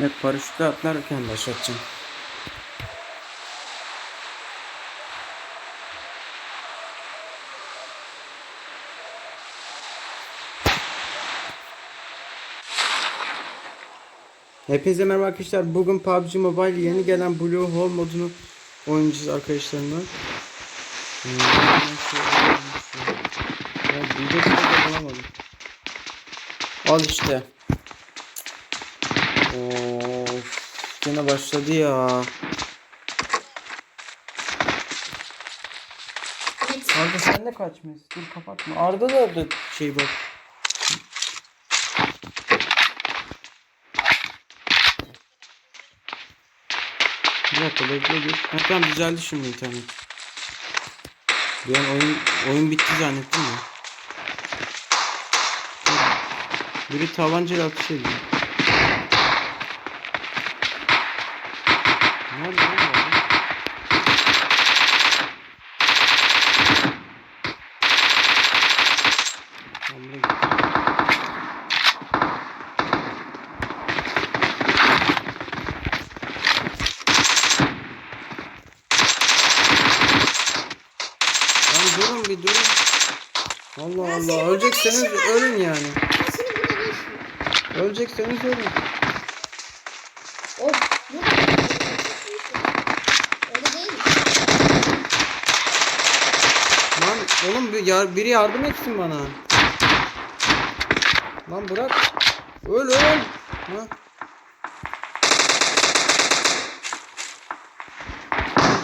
Ne paraşütle atlarken başlatacağım. Hepinize merhaba arkadaşlar. Bugün PUBG Mobile yeni gelen Blue Hole modunu oynayacağız arkadaşlarımla. Hmm. Al işte. Of. Gene başladı ya. Arda sen de kaçmıyorsun. Dur kapatma. Arda da orada şey bak. Bir dakika bekle dur. Ha düzeldi şimdi internet. Bir oyun, oyun bitti zannettim ya. Biri tabancayla atış ediyor. Nerede lan bu adam? Tamam, buraya gitti. Lan durun bir durun. Allah Ya Allah ölecekseniz ölün yani. Ya? Ölecekseniz ölün. Değil. Lan oğlum bir yar- biri yardım etsin bana. Lan bırak. Öl öl. Ha.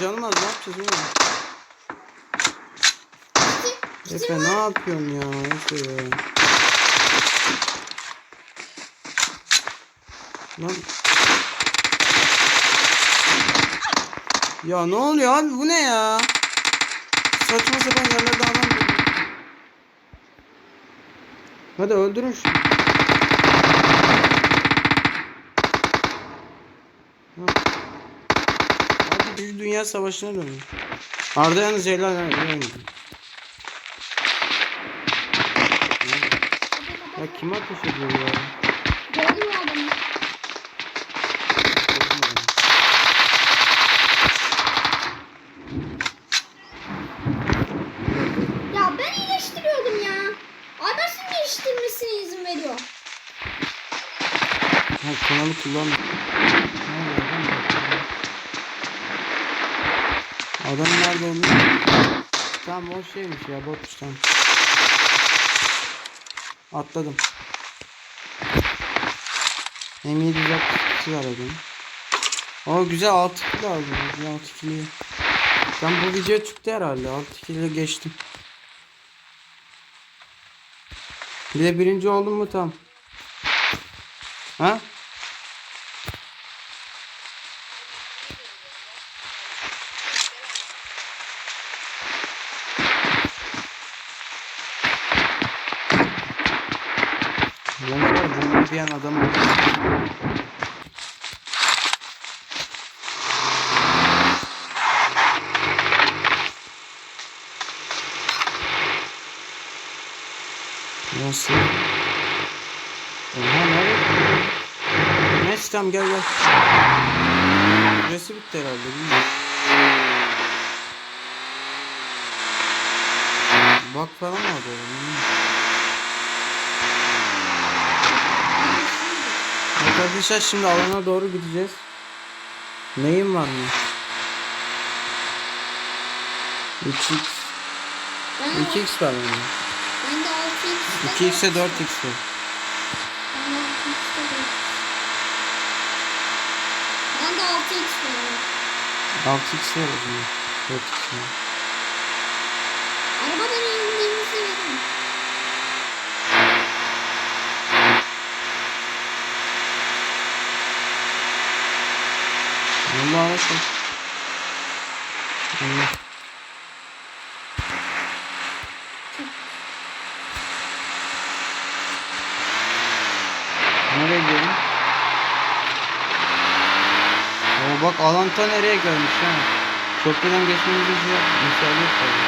Canım az ne yapacağız oğlum? Efe ne yapıyorsun ya? Efe. Lan. Ya ne oluyor abi bu ne ya? Saçma sapan yerlerde adam. Hadi öldürün şunu. Ha. Hadi bir dünya savaşına dönün. Arda yalnız helal helal. Ya kim ateş ediyor ya? Gördün mü adamı? Ya ben iyileştiriyordum ya. Adamsın iyileştirmesine izin veriyor. Ha kanalı kullan. Adam nerede olduğunu Tamam o şeymiş ya botmuş tamam. Atladım. M762 var adam. O güzel 6 kilo aldım. Güzel 6 kilo. Ben bu video çıktı herhalde. 6 kilo geçtim. Bir de birinci oldum mu tam. Ha? Lan diyen adam. Nasıl? Oha nerede? Neyse tamam gel gel. Süresi bitti herhalde bilmiyorum. Bak falan mı alıyor? Arkadaşlar şimdi alana doğru gideceğiz. Neyim var mı? 3x Ben, 2x var mı? ben de 6x. 2x'e 4x var. Ben de 6x var. Ben de 6x var. 6x var o zaman. 4x var. Arabadan indiğimizi Allah Allah. Allah. Nereye gidelim? Oo bak alan ta nereye gelmiş ha. Köprüden geçmemiz için müsaade yok tabii.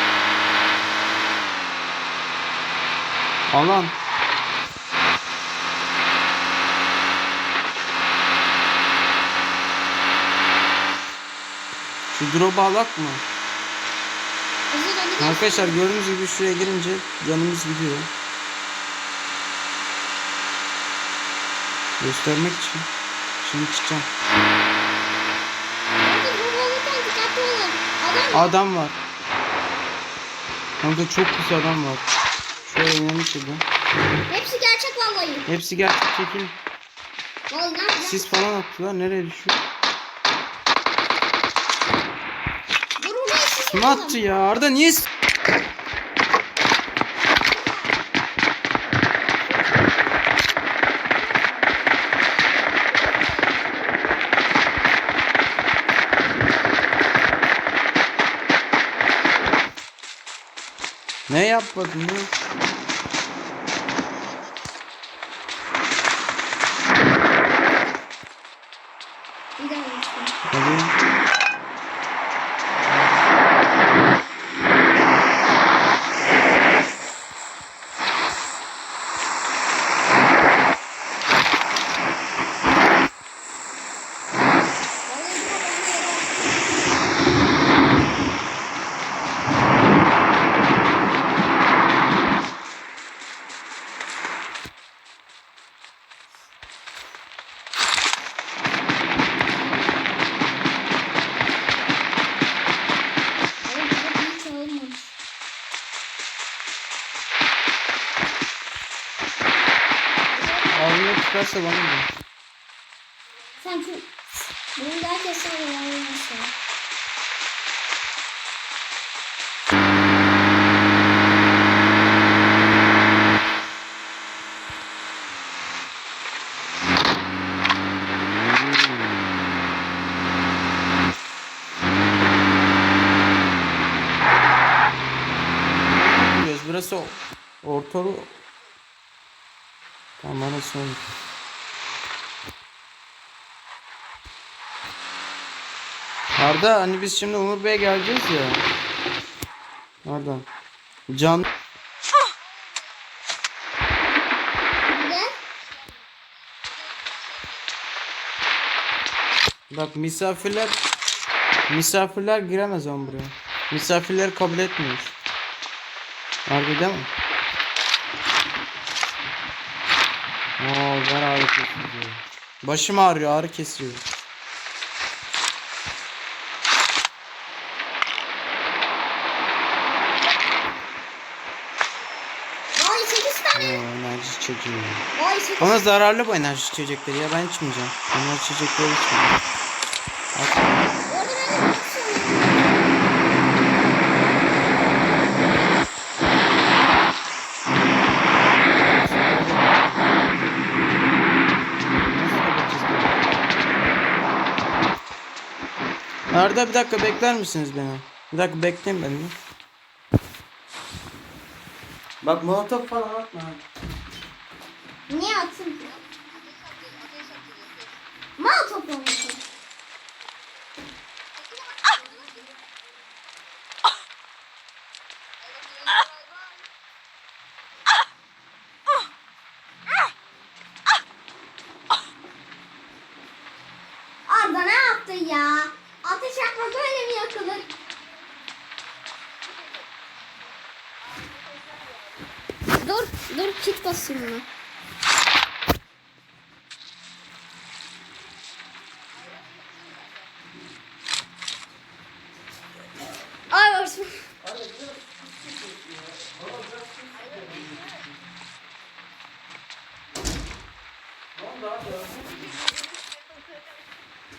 Alan. Şu drop'u alak mı? Arkadaşlar gördüğünüz gibi şuraya girince canımız gidiyor. Göstermek için. Şimdi çıkacağım. Adam var. Kanka çok pis adam var. Şöyle inelim şuradan. hepsi gerçek vallahi. Hepsi gerçek çekin. Vallahi? Sis falan attılar. Nereye düşüyor? Dur atalım. attı ya? Arda niye? Ne yapmadın ya? Bir daha yapayım. Hadi. Vallahi dur ben de yere Oğlum burada hiç olmamış. Çıkarsa bana da. Sen şu bunu da herkes alıyorsa. Biliyoruz. Burası ortalı. Tamam olur. Arda hani biz şimdi Umur Bey'e geleceğiz ya. Arda. Can bak misafirler misafirler giremez ama buraya. Misafirleri kabul etmiyoruz. Harbi değil mi? Oo ben ağrı kesiyor. Başım ağrıyor ağrı kesiyor. Vay 8 Oo, tane. enerji çekiyor. Vay 8 Ama zararlı bu enerji içecekleri ya ben içmeyeceğim. Enerji içecekleri içmeyeceğim. Arda bir dakika bekler misiniz beni? Bir dakika bekleyin beni. Bak molotof falan atma. Niye atsın? Mal toplamışsın. Arda ne yaptın ya? Ateş yakma böyle mi yakılır? Dur, dur kit basayım buna. Ay başım.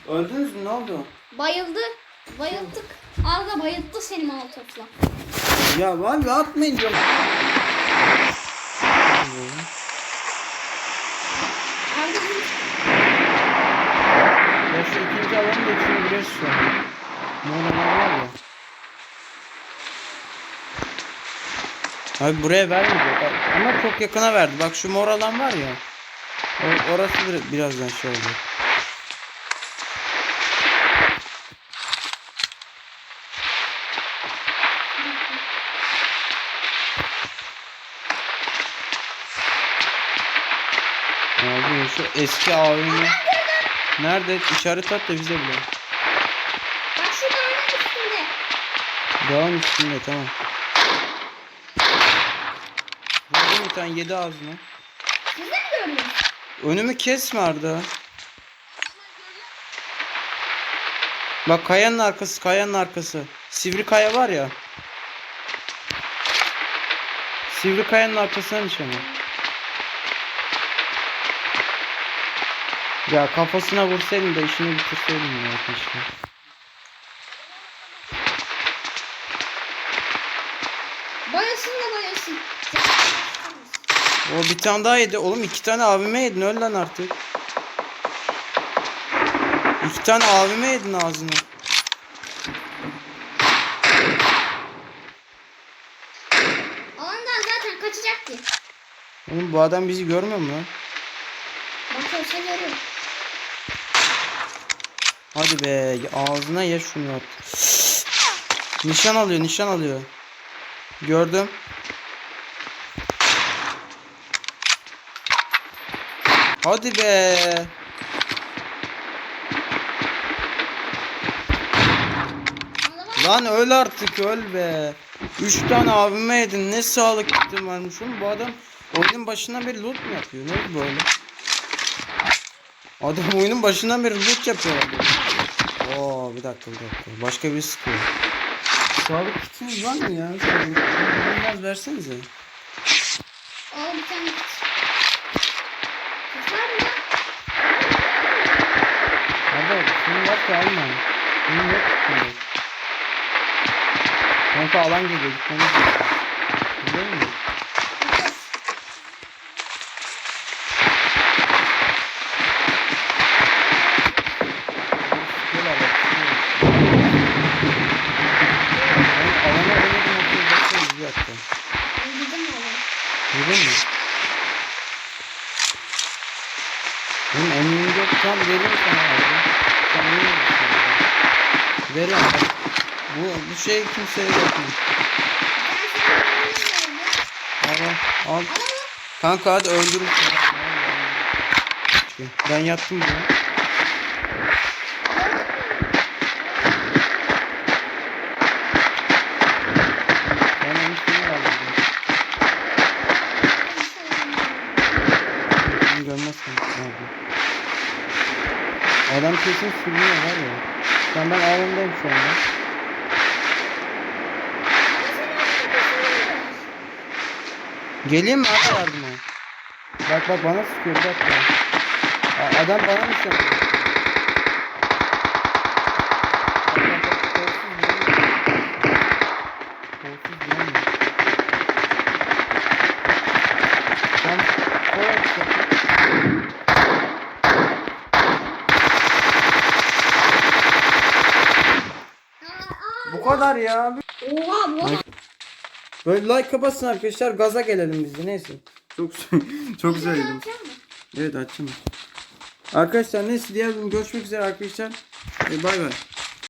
Öldünüz mü ne oldu? Bayıldı. Bayıldık. Arda bayılttı seni molotofla. Ya abi atmayın diyorum. Arda Ya şu ikinci alanı da içine giriyoruz şu an. Moralar var ya. Abi buraya vermeyecek. Ama çok yakına verdi. Bak şu mor alan var ya. O, orası bir, birazdan şey olacak. Abi şu eski AVM. Nerede? İşaret at da bize bile. Bak şurada oynadı. Dağın üstünde tamam. Vurdum bir tane yedi ağzına. Siz de mi gördünüz? Önümü kesme Arda. Bak kayanın arkası, kayanın arkası. Sivri kaya var ya. Sivri kayanın arkasına nişanı. Ya kafasına vursaydın da işini bitirseydin ya keşke. Bayasın da bayasın. O bir tane daha yedi. Oğlum iki tane abime yedin öl lan artık. İki tane abime yedin ağzını. Alandan zaten kaçacak ki. Oğlum bu adam bizi görmüyor mu lan? Bakıyor seni görüyor. Hadi be ağzına ye şunu at. Nişan alıyor nişan alıyor. Gördüm. Hadi be. Lan öl artık öl be. Üç tane abime yedin ne sağlık gittin varmış oğlum. Bu adam oyunun başından beri loot mu yapıyor? Ne oldu böyle? Adam oyunun başından beri loot yapıyor. Oo bir dakika bir dakika. Başka bir sıkıyor. Sağlık kitiniz var mı ya? Sağlık biraz versenize. Al bir tane. Kız var mı? Abi senin var ki alma. Senin yok ki. Kanka alan geliyor gitmemiz lazım. Biliyor musun? Kız. Sıkıyorlar bak sıkıyorlar. Ben alana oynadım otuz dakika yüzü yattı. Ben gidin mi oğlum? Yedin mi? Benim eminim sana abi. Sen misin? Veriyorum bak. Bu, bu şey kimseye seni Al al. Kanka hadi öldürün şunu. Ben yattım buraya. Ben onu seni aldım. Sen görmezsin. Nerede? Adam kesin sürünüyor var ya. Sen ben ağındayım şu anda. Geleyim mi abi yardıma? Bak bak bana sıkıyor. A- Adam bana mı sıkıyor? Kadar ya. Oha bu. Böyle like kapatsın arkadaşlar gaza gelelim biz de neyse. Çok çok söyledim. Evet açayım. Arkadaşlar neyse diğer bölüm görüşmek üzere arkadaşlar. E, bay bay.